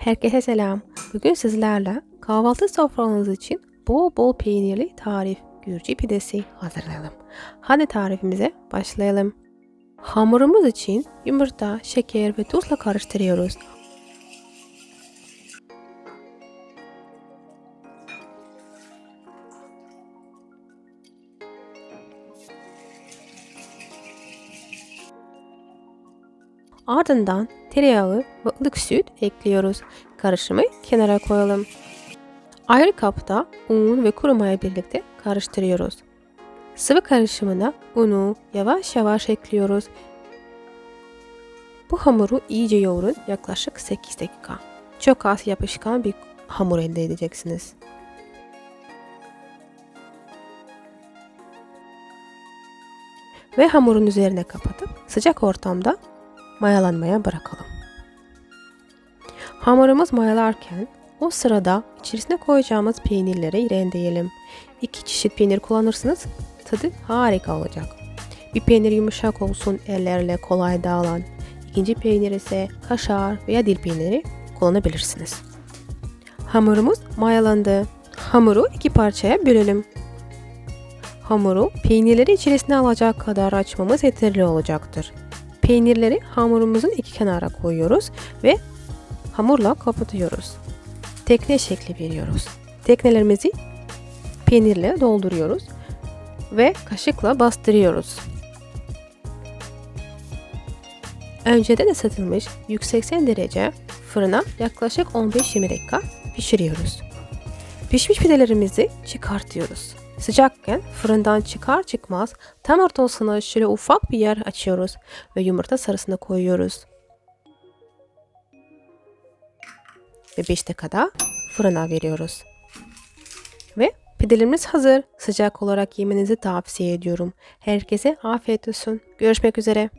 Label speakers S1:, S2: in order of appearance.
S1: Herkese selam. Bugün sizlerle kahvaltı sofranız için bol bol peynirli tarif Gürcü pidesi hazırlayalım. Hadi tarifimize başlayalım. Hamurumuz için yumurta, şeker ve tuzla karıştırıyoruz. Ardından tereyağı ve ılık süt ekliyoruz. Karışımı kenara koyalım. Ayrı kapta un ve kuru maya birlikte karıştırıyoruz. Sıvı karışımına unu yavaş yavaş ekliyoruz. Bu hamuru iyice yoğurun yaklaşık 8 dakika. Çok az yapışkan bir hamur elde edeceksiniz. Ve hamurun üzerine kapatıp sıcak ortamda mayalanmaya bırakalım. Hamurumuz mayalarken o sırada içerisine koyacağımız peynirleri rendeleyelim. İki çeşit peynir kullanırsanız tadı harika olacak. Bir peynir yumuşak olsun ellerle kolay dağılan. İkinci peynir ise kaşar veya dil peyniri kullanabilirsiniz. Hamurumuz mayalandı. Hamuru iki parçaya bölelim. Hamuru peynirleri içerisine alacak kadar açmamız yeterli olacaktır. Peynirleri hamurumuzun iki kenara koyuyoruz ve hamurla kapatıyoruz. Tekne şekli veriyoruz. Teknelerimizi peynirle dolduruyoruz ve kaşıkla bastırıyoruz. Önceden ısıtılmış 180 derece fırına yaklaşık 15-20 dakika pişiriyoruz. Pişmiş pidelerimizi çıkartıyoruz. Sıcakken fırından çıkar çıkmaz tam ortasına şöyle ufak bir yer açıyoruz ve yumurta sarısını koyuyoruz. Ve 5 dakikada fırına veriyoruz. Ve pidelerimiz hazır. Sıcak olarak yemenizi tavsiye ediyorum. Herkese afiyet olsun. Görüşmek üzere.